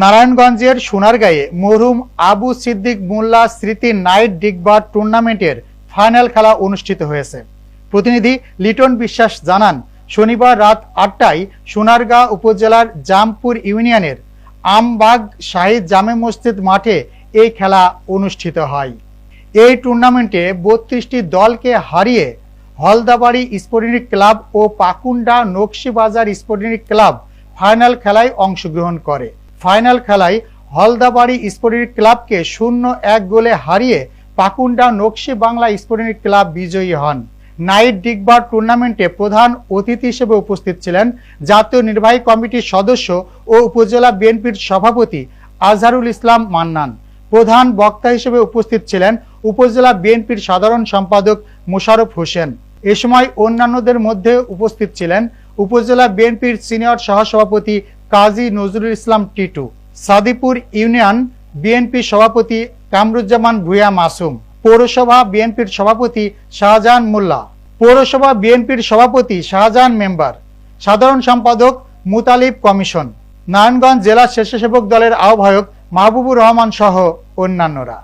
নারায়ণগঞ্জের সোনারগাঁয়ে মরহুম আবু সিদ্দিক মোল্লা স্মৃতি নাইট ডিগবার টুর্নামেন্টের ফাইনাল খেলা অনুষ্ঠিত হয়েছে। প্রতিনিধি লিটন বিশ্বাস জানান, শনিবার রাত আটটায় সোনারগাঁ উপজেলার জামপুর ইউনিয়নের আমবাগ শাহিদ জামে মসজিদ মাঠে এই খেলা অনুষ্ঠিত হয়। এই টুর্নামেন্টে বত্রিশটি দলকে হারিয়ে হলদাবাড়ি স্পোর্টিং ক্লাব ও Pakunda Nakshibazar sporting club final খেলায় অংশগ্রহণ করে। ফাইনাল খেলায় হলদাবাড়ি স্পোর্টিং ক্লাবকে শূন্য এক গোলে হারিয়ে পাকুন্ডা নকশি বাংলা স্পোর্টিং ক্লাব বিজয়ী হন। নাইট ডিগবার টুর্নামেন্টে প্রধান অতিথি হিসেবে উপস্থিত ছিলেন জাতীয় নির্বাহী কমিটির সদস্য ও উপজেলা বিএনপির সভাপতি আজহারুল ইসলাম মান্নান। প্রধান বক্তা হিসেবে উপস্থিত ছিলেন উপজেলা বিএনপির সাধারণ সম্পাদক মোশারফ হোসেন। এ সময় অন্যান্যদের মধ্যে উপস্থিত ছিলেন উপজেলা বিএনপির সিনিয়র সহসভাপতি কাজী নজরুল ইসলাম টিটু, সাদিপুর ইউনিয়ন বিএনপি সভাপতি কামরুজ্জামান ভুয়া মাসুম, পৌরসভা বিএনপির সভাপতি শাহজাহান মোল্লা, পৌরসভা বিএনপির সভাপতি শাহজাহান মেম্বার, সাধারণ সম্পাদক মুতালিব কমিশন, নারায়ণগঞ্জ জেলা স্বেচ্ছাসেবক দলের আহ্বায়ক মাহবুবুর রহমান সহ অন্যান্যরা।